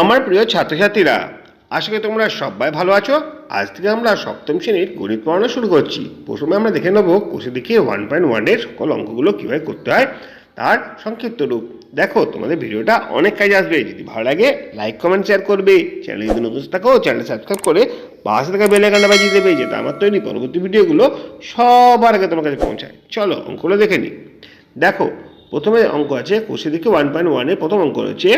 আমার প্রিয় ছাত্রছাত্রীরা, আশা করি তোমরা সবাই ভালো আছো। আজ থেকে আমরা সপ্তম শ্রেণির গণিত পড়ানো শুরু করছি। প্রথমে আমরা দেখে নেব কোষে দেখে ওয়ান পয়েন্ট ওয়ানের সকল অঙ্কগুলো কীভাবে করতে হয়, তার সংক্ষিপ্ত রূপ। দেখো, তোমাদের ভিডিওটা অনেক কাজে আসবে। যদি ভালো লাগে লাইক কমেন্ট শেয়ার করবে। চ্যানেল যদি নতুন থাকো চ্যানেল সাবস্ক্রাইব করে পাশে থাকা বেল আইকনটা বাজিয়ে দেবে, যেটা আমার তৈরি পরবর্তী ভিডিওগুলো সবার আগে তোমার কাছে পৌঁছায়। চলো, অঙ্কগুলো দেখে নিই। দেখো, প্রথমে অঙ্ক আছে, কোষে দেখে ওয়ান পয়েন্ট ওয়ানের প্রথম অঙ্ক রয়েছে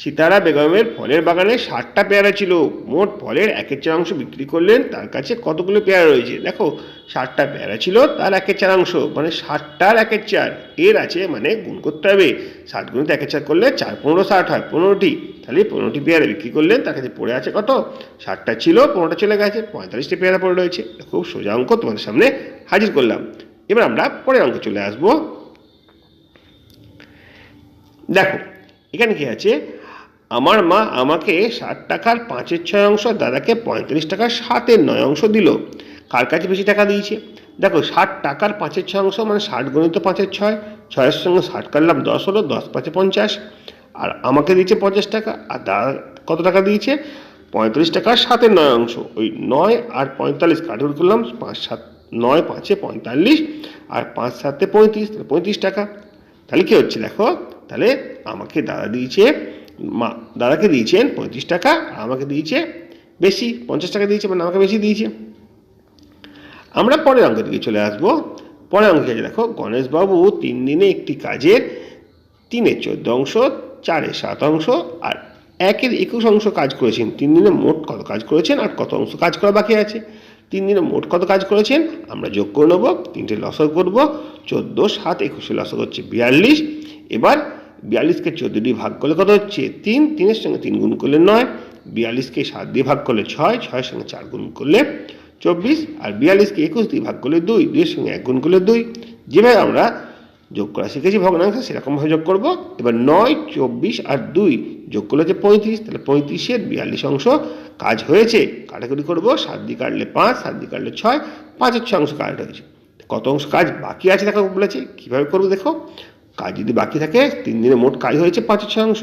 সীতারা বেগমের ফলের বাগানে ষাটটা পেয়ারা ছিল। মোট ফলের একের চার অংশ বিক্রি করলেন, তার কাছে কতগুলো পেয়ারা রয়েছে? দেখো ষাটটা পেয়ারা ছিল, তার একের চার অংশ মানে ষাটটার একের চার। এর আছে মানে গুণ করতে হবে। ষাট গুণিত একের চার করলে চার, পনেরো ষাট হয়, পনেরোটি। তাহলে পনেরোটি পেয়ারা বিক্রি করলেন, তার কাছে পড়ে আছে কত? ষাটটা ছিল, পনেরোটা চলে গেছে, পঁয়তাল্লিশটি পেয়ারা পড়ে রয়েছে। খুব সোজা অঙ্ক তোমাদের সামনে হাজির করলাম। এবার আমরা পরের অঙ্কে চলে আসব। দেখো, এখানে কি আছে? আমার মা আমাকে ষাট টাকার পাঁচের ছয় অংশ, দাদাকে পঁয়ত্রিশ টাকার সাতের নয় অংশ দিল। কার কাছে বেশি টাকা দিয়েছে? দেখো, ষাট টাকার পাঁচের ছয় অংশ মানে ষাট গণিত পাঁচের ছয়, ছয়ের সঙ্গে ষাট কাটলাম দশ হলো দশ পাঁচে পঞ্চাশ। আর আমাকে দিয়েছে পঞ্চাশ টাকা, আর দাদা কত টাকা দিয়েছে? পঁয়ত্রিশ টাকার সাতের নয় অংশ। ওই নয় আর পঁয়তাল্লিশ কাটুর করলাম, পাঁচ সাত, নয় পাঁচে পঁয়তাল্লিশ, আর পাঁচ সাতে পঁয়ত্রিশ পঁয়ত্রিশ টাকা। তাহলে কী হচ্ছে দেখো? তাহলে আমাকে দাদা দিয়েছে মা, দাদাকে দিয়েছেন পঁয়ত্রিশ টাকা, আমাকে দিয়েছে বেশি, পঞ্চাশ টাকা দিয়েছে মানে আমাকে বেশি দিয়েছে। আমরা পরের অঙ্কের দিকে চলে আসব। পরের অঙ্কে দেখো, গণেশবাবু তিন দিনে একটি কাজের তিনের চোদ্দ অংশ চারের সাত অংশ, আর একের একুশ অংশ কাজ করেছেন। তিন দিনে মোট কত কাজ করেছেন, আর কত অংশ কাজ করা বাকি আছে? তিন দিনে মোট কত কাজ করেছেন? আমরা যোগ করে নেব, তিনটে লসক করব, চোদ্দ, সাত, একুশে লসক হচ্ছে বিয়াল্লিশ। এবার বিয়াল্লিশকে চোদ্দ দিয়ে ভাগ করলে কত হচ্ছে? তিন, তিনের সঙ্গে তিন গুণ করলে নয় বিয়াল্লিশকে সাত দিয়ে ভাগ করলে ছয়, ছয়ের সঙ্গে চার গুণ করলে চব্বিশ, আর বিয়াল্লিশকে একুশ দিয়ে ভাগ করলে দুই, দুইয়ের সঙ্গে এক গুণ করলে দুই। যেভাবে আমরা যোগ করা শিখেছি, ভগ্নাংশ সেরকমভাবে যোগ করব। এবার নয়, চব্বিশ আর দুই যোগ করলে হচ্ছে পঁয়ত্রিশ, তাহলে পঁয়ত্রিশের বিয়াল্লিশ অংশ কাজ হয়েছে। কাটাকুটি করব, সাত দিয়ে কাটলে পাঁচ, সাত দিয়ে কাটলে ছয়, পাঁচের ছয় অংশ কাজ হয়েছে কত অংশ কাজ বাকি আছে দেখো বলেছে, কীভাবে করব দেখো? কাজ যদি বাকি থাকে, তিন দিনে মোট কাজ হয়েছে ছয় অংশ।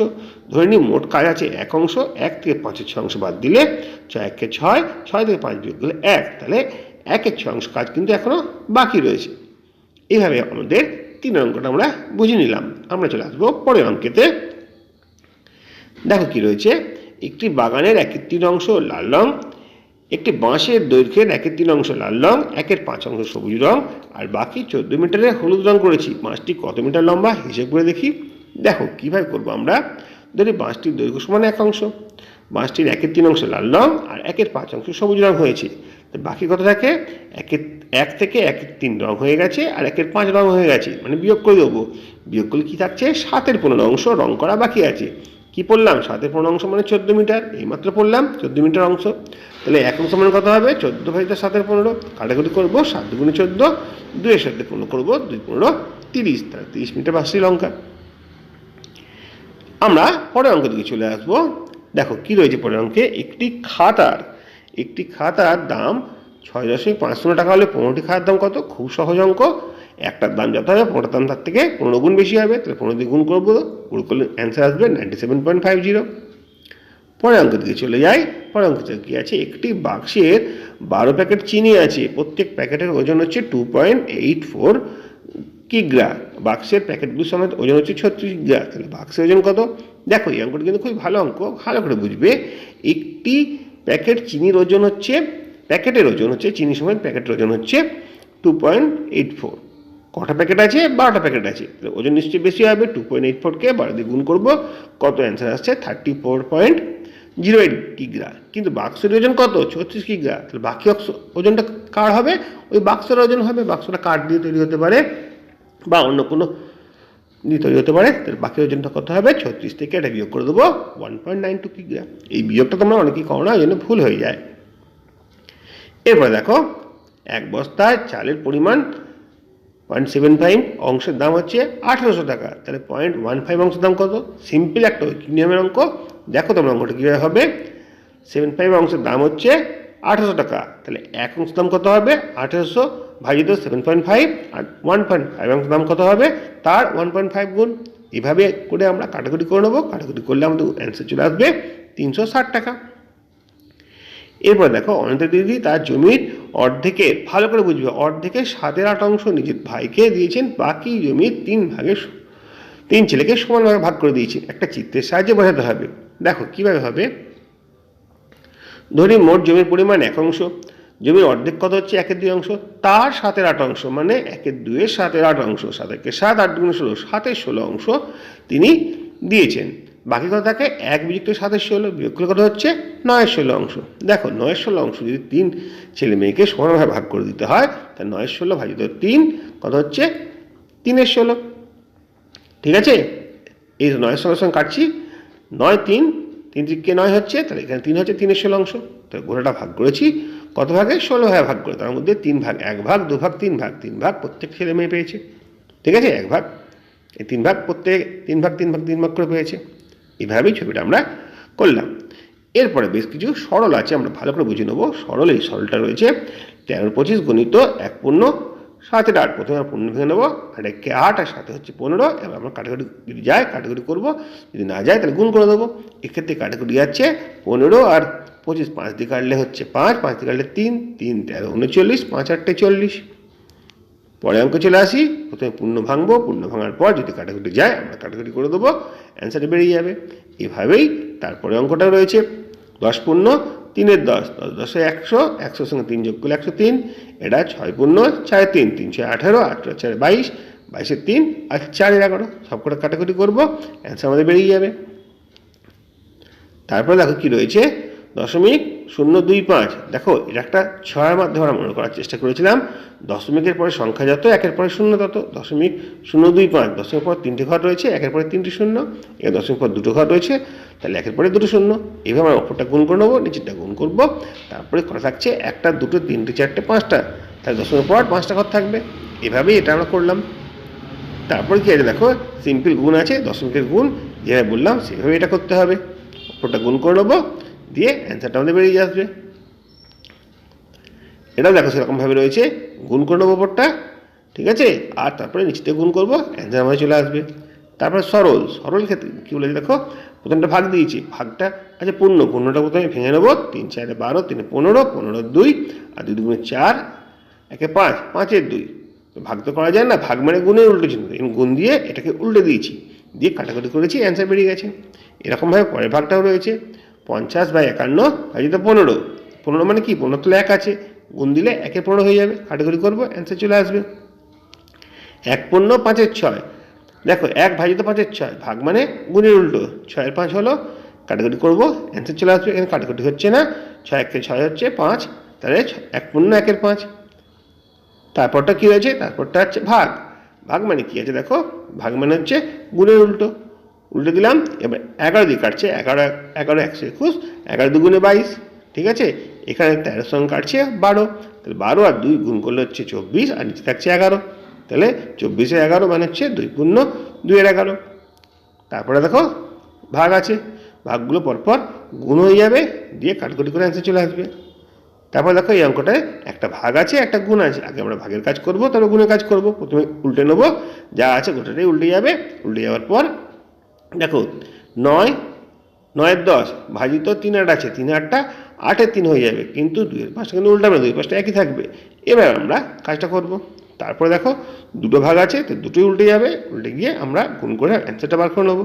ধরে নিই, মোট কাজ আছে এক অংশ, এক থেকে পাঁচের ছয় অংশ বাদ দিলে ছয় একে ছয় ছয় থেকে পাঁচ বিয়োগ করলে এক। তাহলে একের ছয় অংশ কাজ কিন্তু এখনও বাকি রয়েছে। এইভাবে আমাদের তিন অঙ্কটা আমরা বুঝে নিলাম। আমরা চলে আসব পরের অঙ্কেতে। দেখো কি রয়েছে, একটি বাগানের একের তিন অংশ, লাল রং একটি বাঁশের দৈর্ঘ্যের একের তিন অংশ লাল রং, একের পাঁচ অংশ সবুজ রং, আর বাকি চোদ্দ মিটারে হলুদ রং করেছি। বাঁশটি কত মিটার লম্বা হিসেব করে দেখি। দেখো, কীভাবে করব আমরা? ধরি বাঁশটির দৈর্ঘ্য সমান এক অংশ। বাঁশটির একের তিন অংশ লাল রং, আর একের পাঁচ অংশ সবুজ রং হয়েছে। তো বাকি কত থাকে? একের, এক থেকে একের তিন রং হয়ে গেছে, আর একের পাঁচ রং হয়ে গেছে। মানে বিয়োগ করে দেবো। বিয়োগ করলে কী থাকছে? সাতের পনেরো অংশ রং করা বাকি আছে। কি পড়লাম? সাতের পনেরো অংশ মানে চোদ্দ মিটার, এইমাত্র পড়লাম, চোদ্দ মিটার অংশ। তাহলে এক অংশ মানে কত হবে? চোদ্দ ভাইতে সাতের পনেরো। কাটাকুটি করব, সাত দুগুণে চোদ্দ দুইয়ের সাথে পনেরো করব, দুই পনেরো, তিরিশ। তাহলে তিরিশ মিটার বা শ্রীলঙ্কা আমরা পরের অঙ্ক দিকে চলে আসব। দেখো, কি রয়েছে পরের অঙ্কে? একটি খাতার একটি খাতার দাম ছয় দশমিক পাঁচ শূন্য টাকা হলে পনেরোটি খাতার দাম কত? খুব সহজ অঙ্ক। একটার দাম যত হবে পনেরো দাম তার থেকে পনেরো গুণ বেশি হবে। তাহলে পনেরো দিয়ে গুণ করব গুণ করলে অ্যান্সার আসবে ninety seven point five zero পরের অঙ্কের দিকে চলে যাই। পরের অঙ্কতে কী আছে, একটি বাক্সের বারো প্যাকেট চিনি আছে। প্রত্যেক প্যাকেটের ওজন হচ্ছে টু পয়েন্ট এইট ফোর কিগ্রা। বাক্সের প্যাকেটগুলোর সমেত ওজন হচ্ছে ছত্রিশ কিগ্রা তাহলে বাক্সের ওজন কত? দেখো, এই অঙ্কটা কিন্তু খুবই ভালো অঙ্ক, ভালো করে বুঝবে। একটি প্যাকেট চিনির ওজন হচ্ছে, প্যাকেটের ওজন হচ্ছে চিনি সমেত প্যাকেটের ওজন হচ্ছে টু পয়েন্ট এইট ফোর কটা প্যাকেট আছে? বারোটা প্যাকেট আছে। ওজন নিশ্চয়ই বেশি হবে টু পয়েন্ট এইট ফোরকে বারো দিয়ে গুণ করব। কত অ্যান্সার আসছে? Thirty four point zero eight কিগ্রা কিন্তু বাক্সের ওজন কত? ছত্রিশ কিগ্রা তাহলে বাকি অক্স ওজনটা কার হবে? ওই বাক্সের ওজন হবে, বাক্সটা কাঠ দিয়ে তৈরি হতে পারে বা অন্য কোনো দিয়ে তৈরি হতে পারে। তাহলে বাকি ওজনটা কত হবে? ছত্রিশ থেকে এটা বিয়োগ করে দেবো ওয়ান পয়েন্ট নাইন টু কিগ্রা এই বিয়োগটা তোমরা অনেকেই করো না, ওই জন্য ভুল হয়ে যায়। এরপরে দেখো, এক বস্তায় চালের পরিমাণ পয়েন্ট সেভেন ফাইভ অংশের দাম হচ্ছে আঠেরোশো টাকা। তাহলে পয়েন্ট ওয়ান ফাইভ অংশের দাম কত? সিম্পল একটা ঐকিক নিয়মের অঙ্ক। দেখো তোমরা অঙ্কটা কীভাবে হবে। সেভেন ফাইভ অংশের দাম হচ্ছে আঠেরোশো টাকা। তাহলে এক অংশের দাম কত হবে? আঠেরোশো ভাজিত সেভেন পয়েন্ট ফাইভ আর ওয়ান পয়েন্ট ফাইভ অংশের দাম কত হবে? তার ওয়ান পয়েন্ট ফাইভ গুণ। এভাবে করে আমরা কাটাকুটি করে নেব। কাটাকুটি করলে আমাদের অ্যান্সার চলে আসবে তিনশো ষাট টাকা। এরপর দেখো অনিতা দিদি তার জমির অর্ধেকে, ভালো করে বুঝবে, অর্ধেকে সাতের আট অংশ নিজের ভাইকে দিয়েছেন, বাকি জমির তিন ভাগে তিন ছেলেকে সমানভাবে ভাগ করে দিয়েছেন। একটা চিত্রের সাহায্যে বোঝাতে হবে। দেখো, কীভাবে হবে? ধরি মোট জমির পরিমাণ এক অংশ, জমির অর্ধেক কত হচ্ছে? একের দুই অংশ। তার সাতের আট অংশ মানে একের দুইয়ের সাতের আট অংশ সাত একে সাত আট দুগুণে ষোলো, সাতের ষোলো অংশ তিনি দিয়েছেন। বাকি কত থাকে, এক বিযুক্ত সাতের ষোলো বিয়োগ করলে হচ্ছে নয়ের ষোলো অংশ। দেখো নয়ের ষোলো অংশ যদি তিন ছেলে মেয়েকে সমানভাবে ভাগ করে দিতে হয় তা নয়ের ষোলো ভাজিত তিন কত হচ্ছে তিনের ষোলো ঠিক আছে? এই নয়ের সঙ্গে সঙ্গে কাটছি, নয় তিন তিন দিকে নয় হচ্ছে, তাহলে এখানে তিন হচ্ছে তিনের ষোলো অংশ। তাহলে গোটাটা ভাগ করেছি, কত ভাগে? ষোলো ভাগে ভাগ করে, তার মধ্যে তিন ভাগ, এক ভাগ, দু ভাগ, তিন ভাগ তিন ভাগ প্রত্যেক ছেলে মেয়ে পেয়েছে। ঠিক আছে? এক ভাগ। এই তিন ভাগ প্রত্যেক, তিন ভাগ তিন ভাগ তিন ভাগ করে পেয়েছে। এভাবেই ছবিটা আমরা করলাম। এরপরে বেশ কিছু সরল আছে, আমরা ভালো করে বুঝে নেব। সরল, এই সরলটা রয়েছে তেরো পঁচিশ গণিত এক পূর্ণ সাতের আট প্রথমে আমরা পূর্ণ ভেঙে নেব, আর একে আট আর সাথে হচ্ছে পনেরো, এবার আমরা কাটাকুটি যদি যায় কাটাকুটি করব, যদি না যায় তাহলে গুণ করে দেবো এক্ষেত্রে কাটাকুটি যাচ্ছে পনেরো আর পঁচিশ, পাঁচ দিয়ে কাটলে হচ্ছে পাঁচ পাঁচ দিয়ে কাটলে তিন তিন তেরো, উনচল্লিশ, পাঁচ আটটে চল্লিশ। পরে অঙ্ক চলে আসি। প্রথমে পূর্ণ ভাঙবো, পূর্ণ ভাঙার পর যদি কাটাকুটি যায়, আমরা কাটাকুটি করে দেবো অ্যান্সারটা বেরিয়ে যাবে। এভাবেই তারপরে অঙ্কটা রয়েছে। দশ পূর্ণ, তিনের দশ দশ দশে একশো, একশোর সঙ্গে তিন যোগ করলে একশো তিন, এটা ছয় পূর্ণ, ছয় তিন তিন ছয় আঠেরো আঠেরো চার বাইশ বাইশের তিন, আর চারের এগারো সব করে কাটাকুটি করব অ্যান্সার আমাদের বেরিয়ে যাবে। তারপরে দেখো কি রয়েছে। দশমিক শূন্য দুই পাঁচ। দেখো, এটা একটা ছয়ের মাধ্যমে আমরা মনে করার চেষ্টা করেছিলাম। দশমিকের পরে সংখ্যা যত, একের পরে শূন্য তত। দশমিক শূন্য দুই পাঁচ দশমিক পর তিনটে ঘর রয়েছে, একের পরে তিনটি শূন্য এর দশমিক পর দুটো ঘর রয়েছে, তাহলে একের পরে দুটো শূন্য। এইভাবে আমরা অপরটা গুণ করে নেব, নিচেরটা গুণ করব। তারপরে করা থাকছে একটা, দুটো, তিনটে, চারটে, পাঁচটা। তাহলে দশমিক পর পাঁচটা ঘর থাকবে। এভাবেই এটা আমরা করলাম। তারপরে কি আছে দেখো, সিম্পল গুণ আছে, দশমিকের গুণ, যেভাবে বললাম সেভাবে এটা করতে হবে। ওটা গুণ করে নেব। দিয়ে অ্যান্সারটা আমাদের বেরিয়ে আসবে। এটাও দেখো সেরকমভাবে রয়েছে। গুণ করে নেব ওপরটা, ঠিক আছে? আর তারপরে নিচেতে গুণ করব অ্যান্সার আমাদের চলে আসবে। তারপরে সরল সরল ক্ষেত্রে কী বলেছে দেখো? প্রথমটা ভাগ দিয়েছি, ভাগটা আচ্ছা পূর্ণ, পূর্ণটা প্রথমে ভেঙে নেব। তিন, চারে, বারো, তিনে, পনেরো পনেরো, দুই, আর দুই দুগুণে চার, একে পাঁচ, পাঁচের দুই। তো ভাগ তো করা যায় না, ভাগ মানে গুণের উল্টো চিহ্ন। গুণ দিয়ে এটাকে উল্টে দিয়েছি, দিয়ে কাটাকুটি করেছি অ্যান্সার বেরিয়ে গেছে। এরকমভাবে পরের ভাগটাও রয়েছে। পঞ্চাশ বাই একান্ন ভাজিত পনেরো। পনেরো মানে কি? পনেরো তো এক আছে। গুণ দিলে একে পনেরো হয়ে যাবে। কাটাকুটি করব অ্যান্সার চলে আসবে। এক পনেরো পাঁচের ছয়। দেখো, এক ভাজিত পাঁচের ছয়। ভাগ মানে গুণের উল্টো। ছয়ের পাঁচ হলো, কাটাকুটি করব অ্যান্সার চলে আসবে। এখানে কাটাকুটি হচ্ছে না। ছয় একে ছয় হচ্ছে পাঁচ। তাহলে এক পনেরো একের পাঁচ। তারপরটা কী হয়েছে? তারপরটা হচ্ছে ভাগ। ভাগ মানে কী আছে? দেখো, ভাগ মানে হচ্ছে গুণের উল্টো। উল্টো দিলাম, এবার এগারো দিয়ে কাটছে, এগারো এগারো একশো একুশ, এগারো দুগুণে বাইশ, ঠিক আছে? এখানে তেরোর সঙ্গে কাটছে বারো, তাহলে বারো আর দুই গুণ করলে হচ্ছে চব্বিশ, আর নিচে থাকছে এগারো, তাহলে চব্বিশে এগারো মানে হচ্ছে দুই পূর্ণ দুইয়ের এগারো। তারপরে দেখো, ভাগ আছে, ভাগগুলো পরপর গুণ হয়ে যাবে, দিয়ে কাটকুটি করে অ্যান্সার চলে আসবে। তারপর দেখো এই অঙ্কটায় একটা ভাগ আছে, একটা গুণ আছে, আগে আমরা ভাগের কাজ করব, তারপর গুণের কাজ করব, প্রথমে উল্টে নেব, যা আছে গোটাটাই উল্টে যাবে, উল্টে যাওয়ার পর দেখো, নয়, নয়ের দশ, ভাজিত তিন আট আছে তিন আটটা আটের তিন হয়ে যাবে, কিন্তু দুইয়ের পাঁচটা কিন্তু উল্টাবে দুই পাঁচটা একই থাকবে। এবার আমরা কাজটা করব। তারপরে দেখো, দুটো ভাগ আছে, তো দুটোই উল্টে যাবে, উল্টে গিয়ে আমরা গুণ করে অ্যান্সারটা বার করে নেব।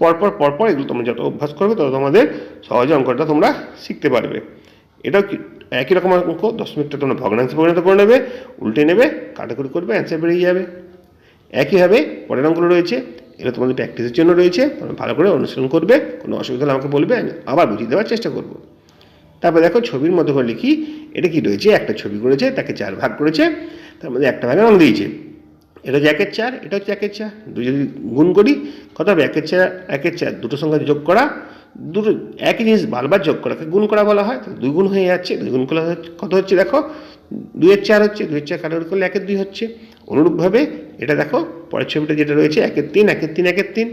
পরপর পরপর এগুলো তোমরা যত অভ্যাস করবে, তত তোমাদের সহজে অঙ্কটা তোমরা শিখতে পারবে। এটাও একই রকম অঙ্ক, দশ মিনিটটা তোমরা ভগ্নাংশে পরিণত করে নেবে, উল্টে নেবে, কাটাকুটি করবে অ্যান্সার বেরিয়ে যাবে। একইভাবে পরের অঙ্কগুলো রয়েছে এগুলো তোমাদের প্র্যাকটিসের জন্য রয়েছে, তোমরা ভালো করে অনুসরণ করবে, কোনো অসুবিধা হলে আমাকে বলবে, আমি আবার বুঝিয়ে দেওয়ার চেষ্টা করব। তারপর দেখো ছবির মধ্যে করে লিখি, এটা কি রয়েছে? একটা ছবি করেছে, তাকে চার ভাগ করেছে, তার মধ্যে একটা ভাগে রং দিয়েছে। এটা হচ্ছে একের চার, এটা হচ্ছে একের চার, দুই যদি গুণ করি, কত হবে? একের চার একের চার, দুটো সংখ্যা যোগ করা, দুটো, একই জিনিস বারবার যোগ করাকে গুণ করা বলা হয় দুই গুণ হয়ে যাচ্ছে, দুই গুণ করলে কত হচ্ছে দেখো? দুইয়ের চার হচ্ছে, দুইয়ের চার কাটাকুটি করলে একের দুই হচ্ছে। অনুরূপভাবে এটা দেখো, পরের ছবিটা যেটা রয়েছে, একের তিন একের তিন একের তিন,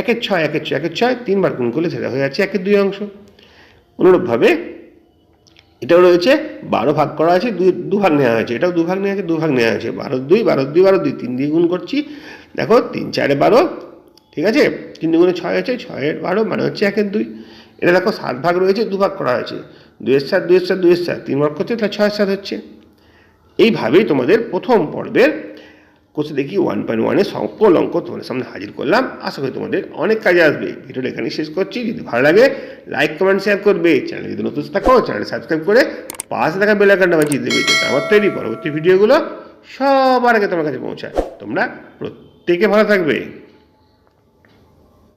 একের ছয় একের ছয় একের ছয়, তিনবার গুণ করলে সেটা হয়ে যাচ্ছে একের দুই অংশ। অনুরূপভাবে এটাও রয়েছে, বারো ভাগ করা আছে, দুই দু ভাগ নেওয়া হয়েছে, এটাও দু ভাগ নেওয়া আছে দু ভাগ নেওয়া হয়েছে, বারো দুই বারো দুই বারো দুই, তিন দিয়ে গুণ করছি, দেখো, তিন, চারে বারো, ঠিক আছে, তিন দুগুণে ছয় হচ্ছে ছয়ের বারো মানে হচ্ছে একের দুই। এটা দেখো, সাত ভাগ রয়েছে দু ভাগ করা হয়েছে, দুয়ের সাত দুয়ের সাত দুয়ের সাত, তিন ভাগ করছে, তাহলে ছয়ের সাত হচ্ছে। এইভাবেই তোমাদের প্রথম পর্বের কোর্সে দেখি ওয়ান পয়েন্ট ওয়ানের সকল অঙ্ক তোমাদের সামনে হাজির করলাম। আশা করি তোমাদের অনেক কাজে আসবে। ভিডিওটা এখানে শেষ করছি। যদি ভালো লাগে লাইক কমেন্ট শেয়ার করবে। চ্যানেল যদি নতুন থাকো চ্যানেল সাবস্ক্রাইব করে পাশে থাকা বেল আইকনটা বাজিয়ে দেবে, যাতে আমার তৈরি পরবর্তী ভিডিওগুলো সবার আগে তোমার কাছে পৌঁছায়। তোমরা প্রত্যেকে ভালো থাকবে।